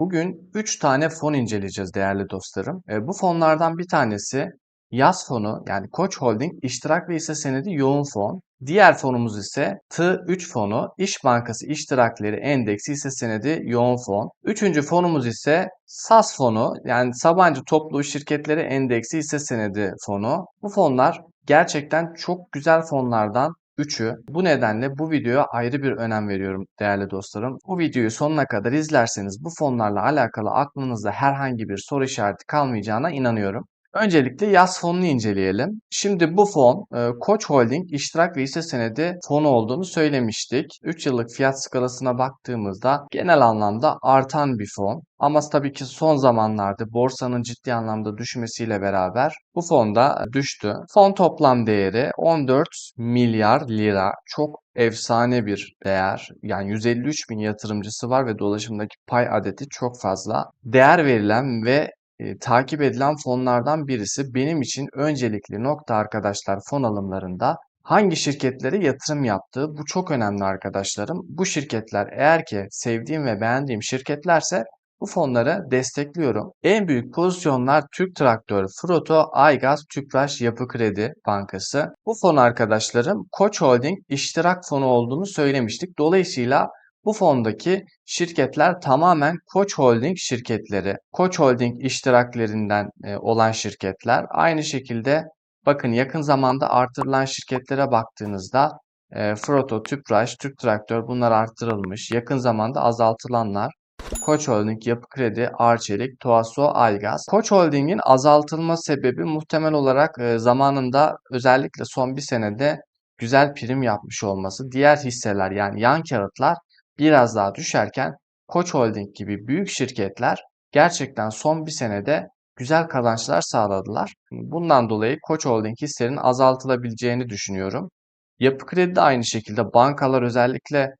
Bugün 3 tane fon inceleyeceğiz değerli dostlarım. E, bu fonlardan bir tanesi yaz fonu yani Koç Holding iştirak ve hisse senedi yoğun fon. Diğer fonumuz ise T3 fonu İş Bankası iştirakleri endeksi hisse senedi yoğun fon. Üçüncü fonumuz ise SAS fonu yani Sabancı Toplu Şirketleri Endeksi hisse senedi fonu. Bu fonlar gerçekten çok güzel fonlardan Üçü. Bu nedenle bu videoya ayrı bir önem veriyorum değerli dostlarım. Bu videoyu sonuna kadar izlerseniz bu fonlarla alakalı aklınızda herhangi bir soru işareti kalmayacağına inanıyorum. Öncelikle yaz fonunu inceleyelim. Şimdi bu fon e, Koç Holding iştirak ve hisse senedi fonu olduğunu söylemiştik. 3 yıllık fiyat skalasına baktığımızda genel anlamda artan bir fon. Ama tabii ki son zamanlarda borsanın ciddi anlamda düşmesiyle beraber bu fonda düştü. Fon toplam değeri 14 milyar lira. Çok efsane bir değer. Yani 153 bin yatırımcısı var ve dolaşımdaki pay adeti çok fazla. Değer verilen ve e, takip edilen fonlardan birisi. Benim için öncelikli nokta arkadaşlar fon alımlarında hangi şirketlere yatırım yaptığı bu çok önemli arkadaşlarım. Bu şirketler eğer ki sevdiğim ve beğendiğim şirketlerse bu fonları destekliyorum. En büyük pozisyonlar Türk Traktör, Froto, Aygaz, Tüpraş Yapı Kredi Bankası. Bu fon arkadaşlarım Koç Holding iştirak fonu olduğunu söylemiştik. Dolayısıyla bu fondaki şirketler tamamen Koç Holding şirketleri. Koç Holding iştiraklerinden e, olan şirketler. Aynı şekilde bakın yakın zamanda artırılan şirketlere baktığınızda e, Froto, Tüpraş, Türk Traktör bunlar artırılmış. Yakın zamanda azaltılanlar Koç Holding, Yapı Kredi, Arçelik, Toaso, Aygaz. Koç Holding'in azaltılma sebebi muhtemel olarak e, zamanında özellikle son bir senede güzel prim yapmış olması. Diğer hisseler yani yan kağıtlar biraz daha düşerken Koç Holding gibi büyük şirketler gerçekten son bir senede güzel kazançlar sağladılar. Bundan dolayı Koç Holding hisselerinin azaltılabileceğini düşünüyorum. Yapı Kredi de aynı şekilde bankalar özellikle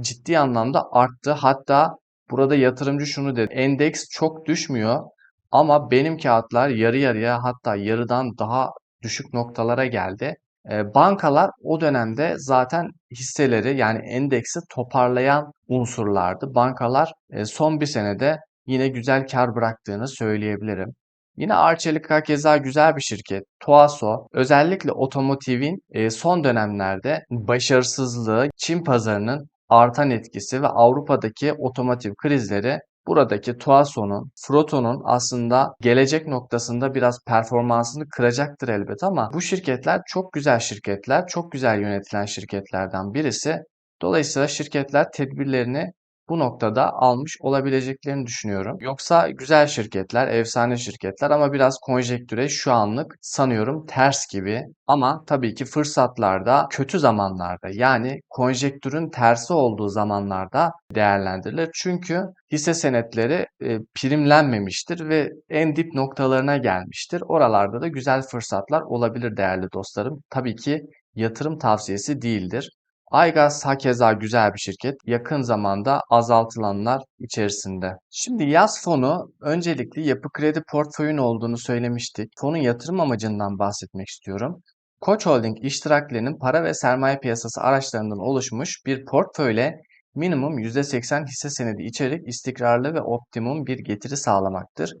ciddi anlamda arttı. Hatta burada yatırımcı şunu dedi. Endeks çok düşmüyor ama benim kağıtlar yarı yarıya hatta yarıdan daha düşük noktalara geldi. Bankalar o dönemde zaten hisseleri yani endeksi toparlayan unsurlardı. Bankalar son bir senede yine güzel kar bıraktığını söyleyebilirim. Yine Arçelik keza güzel bir şirket. Tuaso özellikle otomotivin son dönemlerde başarısızlığı Çin pazarının artan etkisi ve Avrupa'daki otomotiv krizleri buradaki Tuason'un, Froton'un aslında gelecek noktasında biraz performansını kıracaktır elbet ama bu şirketler çok güzel şirketler, çok güzel yönetilen şirketlerden birisi. Dolayısıyla şirketler tedbirlerini bu noktada almış olabileceklerini düşünüyorum. Yoksa güzel şirketler, efsane şirketler ama biraz konjektüre şu anlık sanıyorum ters gibi. Ama tabii ki fırsatlarda kötü zamanlarda yani konjektürün tersi olduğu zamanlarda değerlendirilir. Çünkü hisse senetleri e, primlenmemiştir ve en dip noktalarına gelmiştir. Oralarda da güzel fırsatlar olabilir değerli dostlarım. Tabii ki yatırım tavsiyesi değildir. Aygaz hakeza güzel bir şirket. Yakın zamanda azaltılanlar içerisinde. Şimdi yaz fonu öncelikli yapı kredi portföyün olduğunu söylemiştik. Fonun yatırım amacından bahsetmek istiyorum. Koç Holding iştiraklerinin para ve sermaye piyasası araçlarından oluşmuş bir portföyle minimum %80 hisse senedi içerik istikrarlı ve optimum bir getiri sağlamaktır.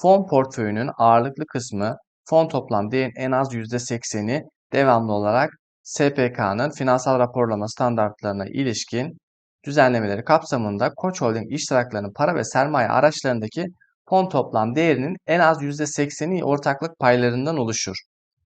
Fon portföyünün ağırlıklı kısmı fon toplam değerin en az %80'i devamlı olarak SPK'nın finansal raporlama standartlarına ilişkin düzenlemeleri kapsamında Koç Holding iştiraklarının para ve sermaye araçlarındaki fon toplam değerinin en az %80'i ortaklık paylarından oluşur.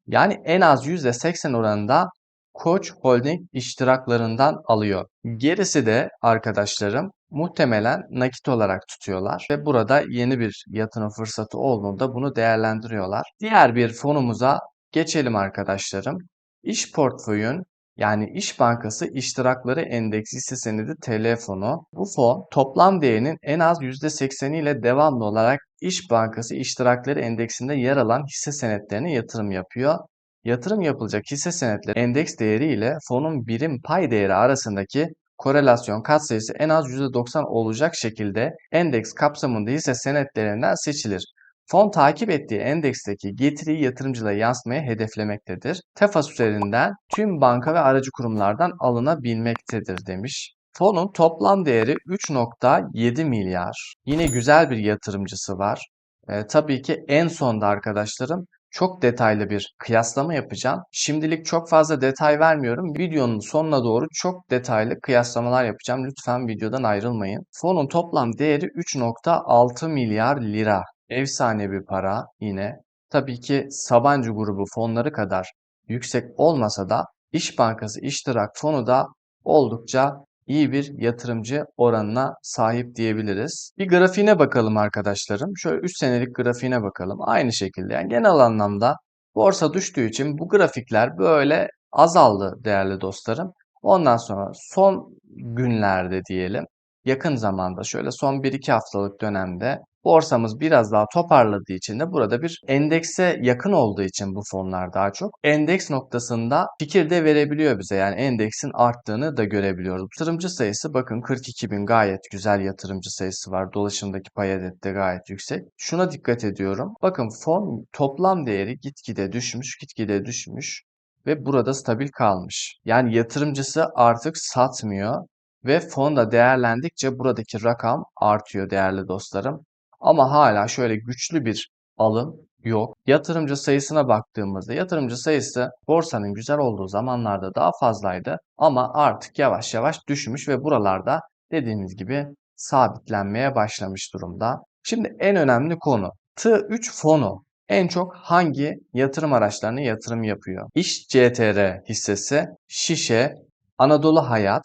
Yani en az %80 oranında Koç Holding iştiraklarından alıyor. Gerisi de arkadaşlarım muhtemelen nakit olarak tutuyorlar ve burada yeni bir yatırım fırsatı olduğunda bunu değerlendiriyorlar. Diğer bir fonumuza geçelim arkadaşlarım. İş portföyün yani İş Bankası iştirakları endeksi hisse senedi TL fonu. Bu fon toplam değerinin en az %80'i ile devamlı olarak İş Bankası iştirakları endeksinde yer alan hisse senetlerine yatırım yapıyor. Yatırım yapılacak hisse senetleri endeks değeri ile fonun birim pay değeri arasındaki korelasyon katsayısı en az %90 olacak şekilde endeks kapsamında hisse senetlerinden seçilir. Fon takip ettiği endeksteki getiriyi yatırımcılara yansıtmayı hedeflemektedir. Tefas üzerinden tüm banka ve aracı kurumlardan alınabilmektedir demiş. Fonun toplam değeri 3.7 milyar. Yine güzel bir yatırımcısı var. E, tabii ki en sonda arkadaşlarım çok detaylı bir kıyaslama yapacağım. Şimdilik çok fazla detay vermiyorum. Videonun sonuna doğru çok detaylı kıyaslamalar yapacağım. Lütfen videodan ayrılmayın. Fonun toplam değeri 3.6 milyar lira. Efsane bir para yine. Tabii ki Sabancı grubu fonları kadar yüksek olmasa da İş Bankası İştirak Fonu da oldukça iyi bir yatırımcı oranına sahip diyebiliriz. Bir grafiğine bakalım arkadaşlarım. Şöyle 3 senelik grafiğine bakalım. Aynı şekilde yani genel anlamda borsa düştüğü için bu grafikler böyle azaldı değerli dostlarım. Ondan sonra son günlerde diyelim yakın zamanda şöyle son 1-2 haftalık dönemde borsamız biraz daha toparladığı için de burada bir endekse yakın olduğu için bu fonlar daha çok endeks noktasında fikir de verebiliyor bize. Yani endeksin arttığını da görebiliyoruz. Yatırımcı sayısı bakın 42 bin gayet güzel yatırımcı sayısı var. Dolaşımdaki pay adeti de gayet yüksek. Şuna dikkat ediyorum. Bakın fon toplam değeri gitgide düşmüş, gitgide düşmüş ve burada stabil kalmış. Yani yatırımcısı artık satmıyor ve fon da değerlendikçe buradaki rakam artıyor değerli dostlarım. Ama hala şöyle güçlü bir alım yok. Yatırımcı sayısına baktığımızda yatırımcı sayısı borsanın güzel olduğu zamanlarda daha fazlaydı ama artık yavaş yavaş düşmüş ve buralarda dediğimiz gibi sabitlenmeye başlamış durumda. Şimdi en önemli konu T3 fonu en çok hangi yatırım araçlarına yatırım yapıyor? İş CTR hissesi, Şişe, Anadolu Hayat,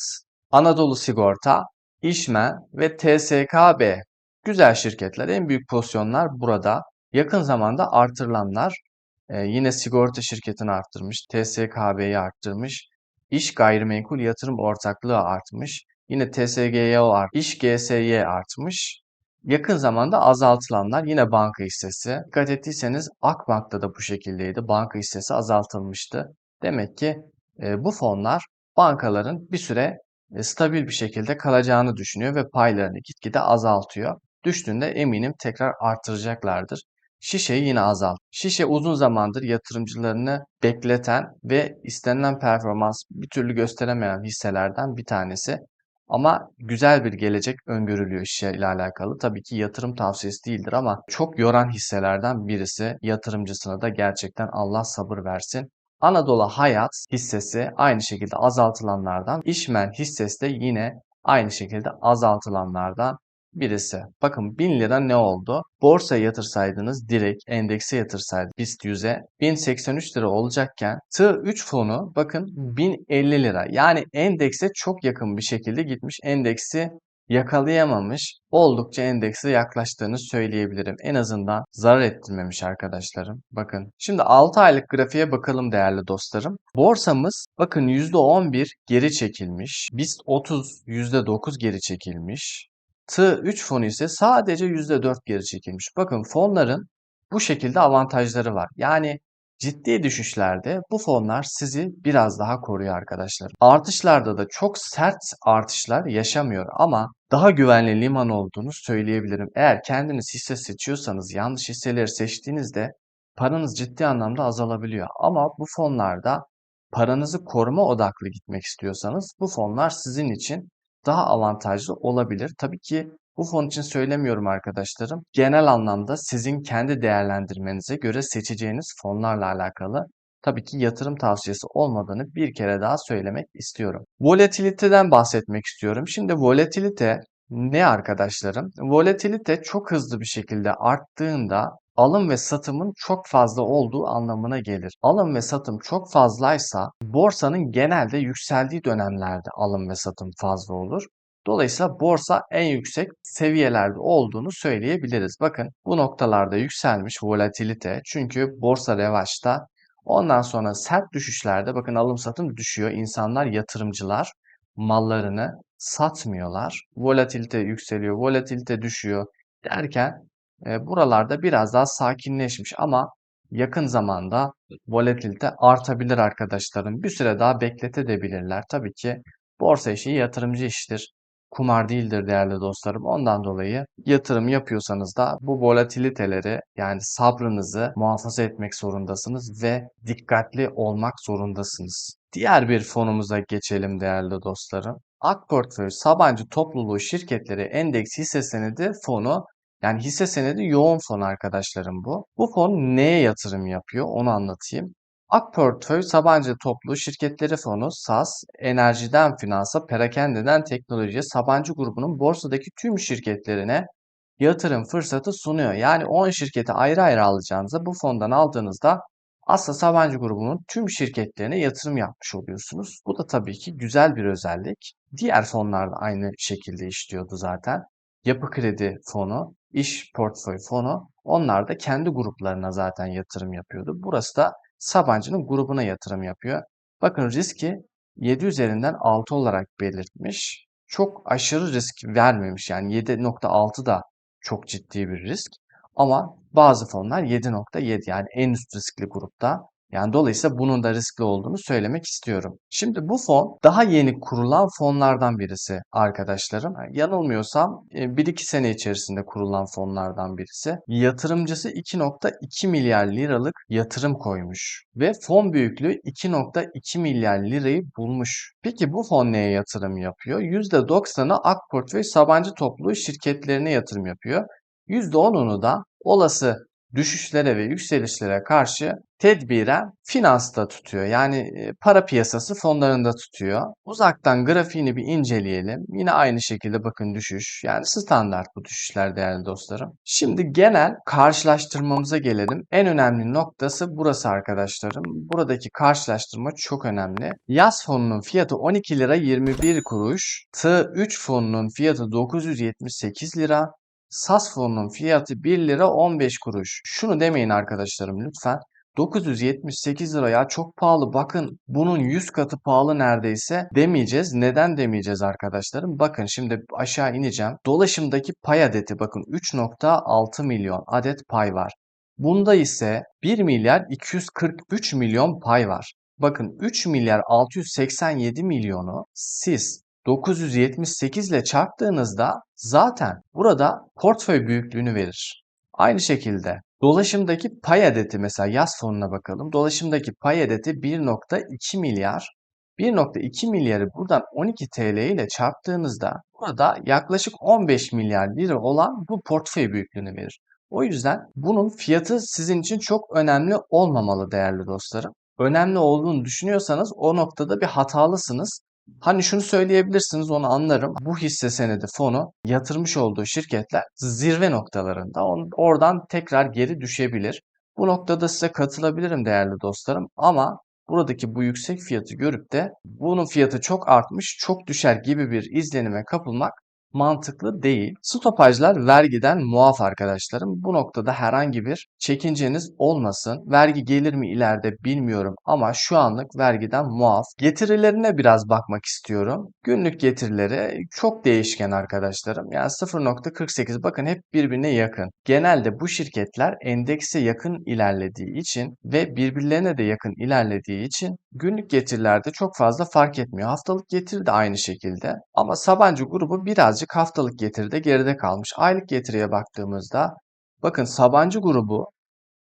Anadolu Sigorta, İşmen ve TSKB güzel şirketler. En büyük pozisyonlar burada. Yakın zamanda artırılanlar e, yine sigorta şirketini arttırmış, TSKB'yi arttırmış, İş Gayrimenkul Yatırım Ortaklığı artmış, yine TSGYO artmış, İş GSY artmış. Yakın zamanda azaltılanlar yine banka hissesi. Dikkat ettiyseniz Akbank'ta da bu şekildeydi. Banka hissesi azaltılmıştı. Demek ki e, bu fonlar bankaların bir süre stabil bir şekilde kalacağını düşünüyor ve paylarını gitgide azaltıyor. Düştüğünde eminim tekrar artıracaklardır. Şişeyi yine azalt. Şişe uzun zamandır yatırımcılarını bekleten ve istenilen performans bir türlü gösteremeyen hisselerden bir tanesi. Ama güzel bir gelecek öngörülüyor şişe ile alakalı. Tabii ki yatırım tavsiyesi değildir ama çok yoran hisselerden birisi. Yatırımcısına da gerçekten Allah sabır versin. Anadolu Hayat hissesi aynı şekilde azaltılanlardan. İşmen hissesi de yine aynı şekilde azaltılanlardan birisi. Bakın 1000 lira ne oldu? Borsaya yatırsaydınız direkt endekse yatırsaydınız BIST 100'e 1083 lira olacakken T3 fonu bakın 1050 lira. Yani endekse çok yakın bir şekilde gitmiş. Endeksi yakalayamamış. Oldukça endekse yaklaştığını söyleyebilirim. En azından zarar ettirmemiş arkadaşlarım. Bakın. Şimdi 6 aylık grafiğe bakalım değerli dostlarım. Borsamız bakın %11 geri çekilmiş. BIST 30 %9 geri çekilmiş. T3 fonu ise sadece %4 geri çekilmiş. Bakın fonların bu şekilde avantajları var. Yani ciddi düşüşlerde bu fonlar sizi biraz daha koruyor arkadaşlar. Artışlarda da çok sert artışlar yaşamıyor ama daha güvenli liman olduğunu söyleyebilirim. Eğer kendiniz hisse seçiyorsanız yanlış hisseleri seçtiğinizde paranız ciddi anlamda azalabiliyor. Ama bu fonlarda paranızı koruma odaklı gitmek istiyorsanız bu fonlar sizin için daha avantajlı olabilir. Tabii ki bu fon için söylemiyorum arkadaşlarım. Genel anlamda sizin kendi değerlendirmenize göre seçeceğiniz fonlarla alakalı tabii ki yatırım tavsiyesi olmadığını bir kere daha söylemek istiyorum. Volatiliteden bahsetmek istiyorum. Şimdi volatilite ne arkadaşlarım? Volatilite çok hızlı bir şekilde arttığında alım ve satımın çok fazla olduğu anlamına gelir. Alım ve satım çok fazlaysa borsanın genelde yükseldiği dönemlerde alım ve satım fazla olur. Dolayısıyla borsa en yüksek seviyelerde olduğunu söyleyebiliriz. Bakın bu noktalarda yükselmiş volatilite çünkü borsa revaçta. Ondan sonra sert düşüşlerde bakın alım satım düşüyor. İnsanlar yatırımcılar mallarını satmıyorlar. Volatilite yükseliyor, volatilite düşüyor derken e, buralarda biraz daha sakinleşmiş ama yakın zamanda volatilite artabilir arkadaşlarım. Bir süre daha bekletebilirler. Tabii ki borsa işi yatırımcı iştir. Kumar değildir değerli dostlarım. Ondan dolayı yatırım yapıyorsanız da bu volatiliteleri yani sabrınızı muhafaza etmek zorundasınız ve dikkatli olmak zorundasınız. Diğer bir fonumuza geçelim değerli dostlarım. Ak Portföy Sabancı Topluluğu Şirketleri Endeks Hisse Senedi Fonu yani hisse senedi yoğun fon arkadaşlarım bu. Bu fon neye yatırım yapıyor onu anlatayım. Ak Portföy Sabancı Topluluğu Şirketleri Fonu SAS, enerjiden finansa, perakendeden teknolojiye Sabancı grubunun borsadaki tüm şirketlerine yatırım fırsatı sunuyor. Yani 10 şirketi ayrı ayrı alacağınızda bu fondan aldığınızda aslında Sabancı grubunun tüm şirketlerine yatırım yapmış oluyorsunuz. Bu da tabii ki güzel bir özellik. Diğer fonlar da aynı şekilde işliyordu zaten. Yapı Kredi Fonu, İş Portföy Fonu onlar da kendi gruplarına zaten yatırım yapıyordu. Burası da Sabancı'nın grubuna yatırım yapıyor. Bakın riski 7 üzerinden 6 olarak belirtmiş. Çok aşırı risk vermemiş. Yani 7.6 da çok ciddi bir risk. Ama bazı fonlar 7.7 yani en üst riskli grupta. Yani dolayısıyla bunun da riskli olduğunu söylemek istiyorum. Şimdi bu fon daha yeni kurulan fonlardan birisi arkadaşlarım. Yanılmıyorsam 1-2 sene içerisinde kurulan fonlardan birisi. Yatırımcısı 2.2 milyar liralık yatırım koymuş ve fon büyüklüğü 2.2 milyar lirayı bulmuş. Peki bu fon neye yatırım yapıyor? %90'ı Ak Portföy Sabancı Topluluğu şirketlerine yatırım yapıyor. %10'unu da olası düşüşlere ve yükselişlere karşı tedbiren finansta tutuyor. Yani e, para piyasası fonlarında tutuyor. Uzaktan grafiğini bir inceleyelim. Yine aynı şekilde bakın düşüş. Yani standart bu düşüşler değerli dostlarım. Şimdi genel karşılaştırmamıza gelelim. En önemli noktası burası arkadaşlarım. Buradaki karşılaştırma çok önemli. Yaz fonunun fiyatı 12 lira 21 kuruş. T3 fonunun fiyatı 978 lira. SAS fonunun fiyatı 1 lira 15 kuruş. Şunu demeyin arkadaşlarım lütfen. 978 lira ya çok pahalı bakın bunun 100 katı pahalı neredeyse demeyeceğiz. Neden demeyeceğiz arkadaşlarım? Bakın şimdi aşağı ineceğim. Dolaşımdaki pay adeti bakın 3.6 milyon adet pay var. Bunda ise 1 milyar 243 milyon pay var. Bakın 3 milyar 687 milyonu siz 978 ile çarptığınızda zaten burada portföy büyüklüğünü verir. Aynı şekilde dolaşımdaki pay adeti mesela yaz fonuna bakalım. Dolaşımdaki pay adeti 1.2 milyar. 1.2 milyarı buradan 12 TL ile çarptığınızda burada yaklaşık 15 milyar lira olan bu portföy büyüklüğünü verir. O yüzden bunun fiyatı sizin için çok önemli olmamalı değerli dostlarım. Önemli olduğunu düşünüyorsanız o noktada bir hatalısınız. Hani şunu söyleyebilirsiniz onu anlarım. Bu hisse senedi fonu yatırmış olduğu şirketler zirve noktalarında. Oradan tekrar geri düşebilir. Bu noktada size katılabilirim değerli dostlarım ama buradaki bu yüksek fiyatı görüp de bunun fiyatı çok artmış, çok düşer gibi bir izlenime kapılmak mantıklı değil. Stopajlar vergiden muaf arkadaşlarım. Bu noktada herhangi bir çekinceniz olmasın. Vergi gelir mi ileride bilmiyorum ama şu anlık vergiden muaf. Getirilerine biraz bakmak istiyorum. Günlük getirileri çok değişken arkadaşlarım. Yani 0.48 bakın hep birbirine yakın. Genelde bu şirketler endekse yakın ilerlediği için ve birbirlerine de yakın ilerlediği için günlük getirilerde çok fazla fark etmiyor. Haftalık getiri de aynı şekilde. Ama Sabancı grubu birazcık haftalık getiride geride kalmış. Aylık getiriye baktığımızda bakın Sabancı grubu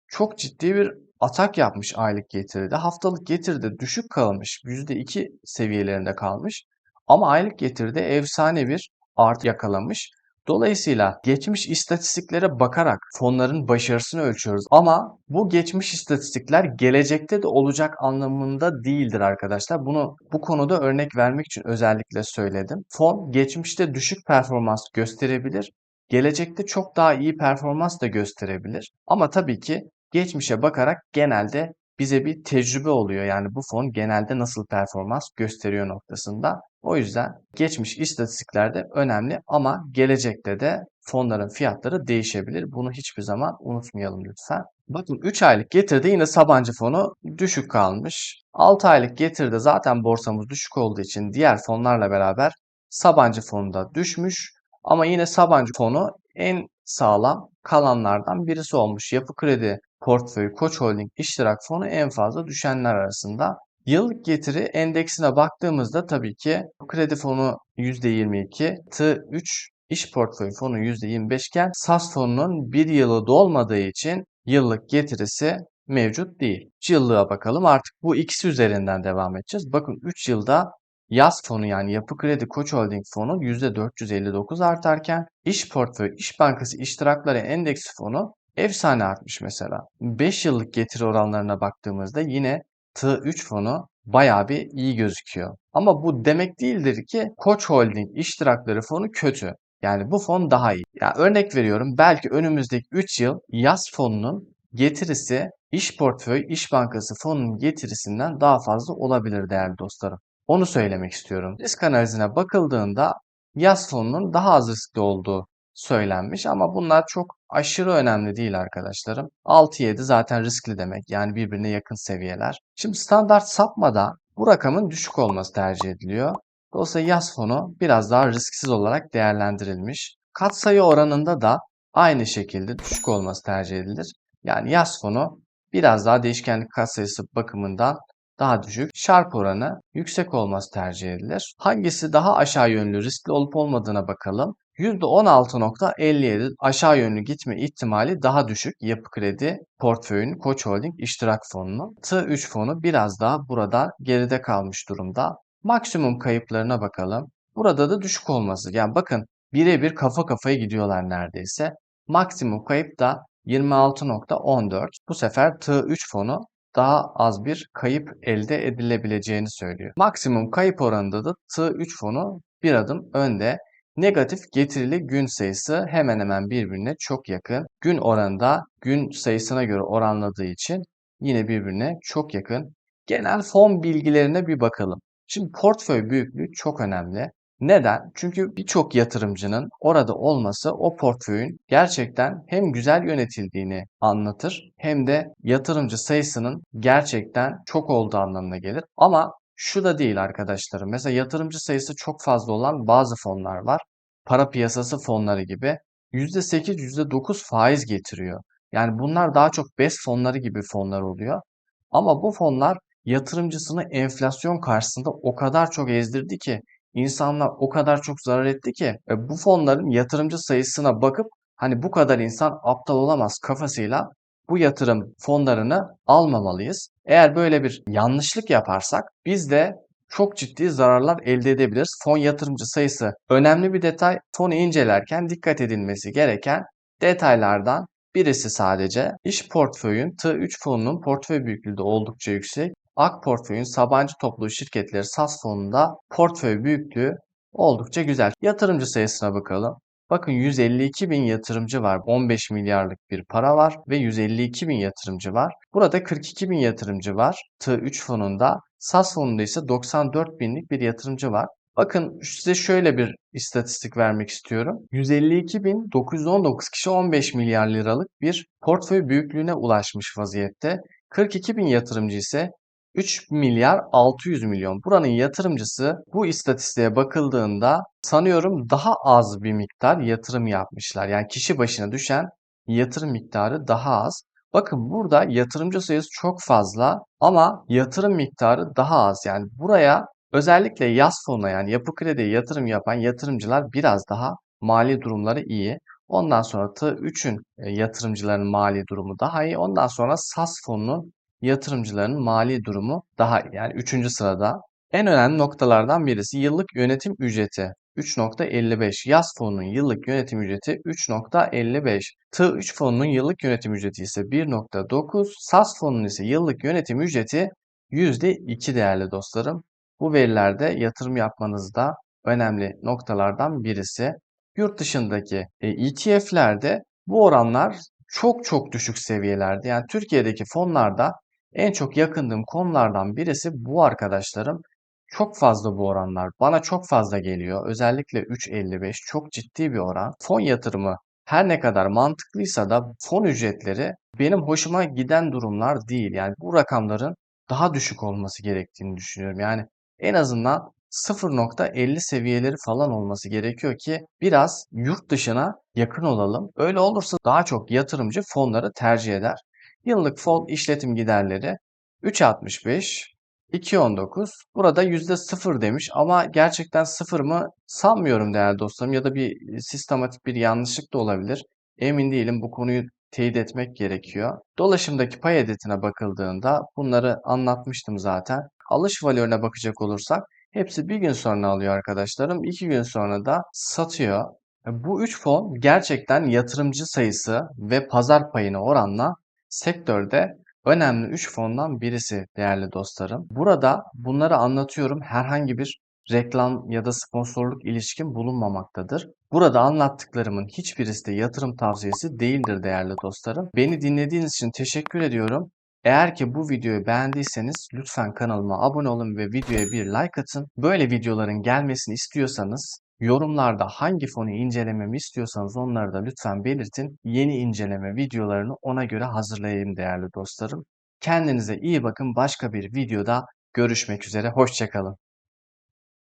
çok ciddi bir atak yapmış aylık getiride. Haftalık getiride düşük kalmış. %2 seviyelerinde kalmış. Ama aylık getiride efsane bir artı yakalamış. Dolayısıyla geçmiş istatistiklere bakarak fonların başarısını ölçüyoruz. Ama bu geçmiş istatistikler gelecekte de olacak anlamında değildir arkadaşlar. Bunu bu konuda örnek vermek için özellikle söyledim. Fon geçmişte düşük performans gösterebilir. Gelecekte çok daha iyi performans da gösterebilir. Ama tabii ki geçmişe bakarak genelde bize bir tecrübe oluyor. Yani bu fon genelde nasıl performans gösteriyor noktasında. O yüzden geçmiş istatistiklerde önemli ama gelecekte de fonların fiyatları değişebilir. Bunu hiçbir zaman unutmayalım lütfen. Bakın 3 aylık getirde yine Sabancı fonu düşük kalmış. 6 aylık getirde zaten borsamız düşük olduğu için diğer fonlarla beraber Sabancı fonu da düşmüş. Ama yine Sabancı fonu en sağlam kalanlardan birisi olmuş. Yapı Kredi portföyü Koç Holding iştirak fonu en fazla düşenler arasında. Yıllık getiri endeksine baktığımızda tabii ki kredi fonu %22, T3 iş portföyü fonu %25 iken SAS fonunun bir yılı dolmadığı için yıllık getirisi mevcut değil. 3 yıllığa bakalım artık bu ikisi üzerinden devam edeceğiz. Bakın 3 yılda Yas fonu yani Yapı Kredi Koç Holding fonu %459 artarken İş Portföy İş Bankası İştirakları Endeksi fonu efsane artmış mesela. 5 yıllık getiri oranlarına baktığımızda yine T3 fonu bayağı bir iyi gözüküyor. Ama bu demek değildir ki Koç Holding iştirakları fonu kötü. Yani bu fon daha iyi. Yani örnek veriyorum belki önümüzdeki 3 yıl yaz fonunun getirisi iş portföy, iş bankası fonunun getirisinden daha fazla olabilir değerli dostlarım. Onu söylemek istiyorum. Risk analizine bakıldığında yaz fonunun daha az riskli olduğu söylenmiş ama bunlar çok aşırı önemli değil arkadaşlarım. 6-7 zaten riskli demek yani birbirine yakın seviyeler. Şimdi standart sapmada bu rakamın düşük olması tercih ediliyor. Dolayısıyla yaz fonu biraz daha risksiz olarak değerlendirilmiş. Katsayı oranında da aynı şekilde düşük olması tercih edilir. Yani yaz fonu biraz daha değişkenlik katsayısı bakımından daha düşük, şarp oranı yüksek olması tercih edilir. Hangisi daha aşağı yönlü riskli olup olmadığına bakalım. %16.57 aşağı yönlü gitme ihtimali daha düşük yapı kredi portföyünün Koç Holding iştirak fonunun. T3 fonu biraz daha burada geride kalmış durumda. Maksimum kayıplarına bakalım. Burada da düşük olması. Yani bakın birebir kafa kafaya gidiyorlar neredeyse. Maksimum kayıp da 26.14. Bu sefer T3 fonu daha az bir kayıp elde edilebileceğini söylüyor. Maksimum kayıp oranında da T3 fonu bir adım önde. Negatif getirili gün sayısı hemen hemen birbirine çok yakın. Gün oranında gün sayısına göre oranladığı için yine birbirine çok yakın. Genel fon bilgilerine bir bakalım. Şimdi portföy büyüklüğü çok önemli. Neden? Çünkü birçok yatırımcının orada olması o portföyün gerçekten hem güzel yönetildiğini anlatır hem de yatırımcı sayısının gerçekten çok olduğu anlamına gelir. Ama şu da değil arkadaşlarım. Mesela yatırımcı sayısı çok fazla olan bazı fonlar var. Para piyasası fonları gibi %8, %9 faiz getiriyor. Yani bunlar daha çok BES fonları gibi fonlar oluyor. Ama bu fonlar yatırımcısını enflasyon karşısında o kadar çok ezdirdi ki insanlar o kadar çok zarar etti ki e, bu fonların yatırımcı sayısına bakıp hani bu kadar insan aptal olamaz kafasıyla bu yatırım fonlarını almamalıyız. Eğer böyle bir yanlışlık yaparsak biz de çok ciddi zararlar elde edebiliriz. Fon yatırımcı sayısı önemli bir detay. Fonu incelerken dikkat edilmesi gereken detaylardan birisi sadece. İş portföyün T3 fonunun portföy büyüklüğü de oldukça yüksek. Ak portföyün Sabancı Topluluğu Şirketleri SAS fonunda portföy büyüklüğü oldukça güzel. Yatırımcı sayısına bakalım. Bakın 152 bin yatırımcı var. 15 milyarlık bir para var ve 152 bin yatırımcı var. Burada 42 bin yatırımcı var. T3 fonunda. SAS fonunda ise 94 binlik bir yatırımcı var. Bakın size şöyle bir istatistik vermek istiyorum. 152.919 kişi 15 milyar liralık bir portföy büyüklüğüne ulaşmış vaziyette. 42 bin yatırımcı ise 3 milyar 600 milyon. Buranın yatırımcısı bu istatistiğe bakıldığında sanıyorum daha az bir miktar yatırım yapmışlar. Yani kişi başına düşen yatırım miktarı daha az. Bakın burada yatırımcı sayısı çok fazla ama yatırım miktarı daha az. Yani buraya özellikle yaz fonuna yani yapı krediye yatırım yapan yatırımcılar biraz daha mali durumları iyi. Ondan sonra T3'ün e, yatırımcıların mali durumu daha iyi. Ondan sonra SAS fonunun yatırımcıların mali durumu daha iyi. Yani 3. sırada. En önemli noktalardan birisi yıllık yönetim ücreti. 3.55. Yaz fonunun yıllık yönetim ücreti 3.55. T3 fonunun yıllık yönetim ücreti ise 1.9. SAS fonunun ise yıllık yönetim ücreti %2 değerli dostlarım. Bu verilerde yatırım yapmanızda önemli noktalardan birisi. Yurt dışındaki ETF'lerde bu oranlar çok çok düşük seviyelerde. Yani Türkiye'deki fonlarda en çok yakındığım konulardan birisi bu arkadaşlarım. Çok fazla bu oranlar. Bana çok fazla geliyor. Özellikle 3.55 çok ciddi bir oran. Fon yatırımı her ne kadar mantıklıysa da fon ücretleri benim hoşuma giden durumlar değil. Yani bu rakamların daha düşük olması gerektiğini düşünüyorum. Yani en azından 0.50 seviyeleri falan olması gerekiyor ki biraz yurt dışına yakın olalım. Öyle olursa daha çok yatırımcı fonları tercih eder. Yıllık fon işletim giderleri 3.65, 2.19. Burada %0 demiş ama gerçekten 0 mı sanmıyorum değerli dostlarım ya da bir sistematik bir yanlışlık da olabilir. Emin değilim bu konuyu teyit etmek gerekiyor. Dolaşımdaki pay edetine bakıldığında bunları anlatmıştım zaten. Alış valörüne bakacak olursak Hepsi bir gün sonra alıyor arkadaşlarım. 2 gün sonra da satıyor. E, Bu 3 fon gerçekten yatırımcı sayısı ve pazar payına oranla sektörde önemli 3 fondan birisi değerli dostlarım. Burada bunları anlatıyorum. Herhangi bir reklam ya da sponsorluk ilişkin bulunmamaktadır. Burada anlattıklarımın hiçbirisi de yatırım tavsiyesi değildir değerli dostlarım. Beni dinlediğiniz için teşekkür ediyorum. Eğer ki bu videoyu beğendiyseniz lütfen kanalıma abone olun ve videoya bir like atın. Böyle videoların gelmesini istiyorsanız yorumlarda hangi fonu incelememi istiyorsanız onları da lütfen belirtin. Yeni inceleme videolarını ona göre hazırlayayım değerli dostlarım. Kendinize iyi bakın. Başka bir videoda görüşmek üzere. Hoşçakalın.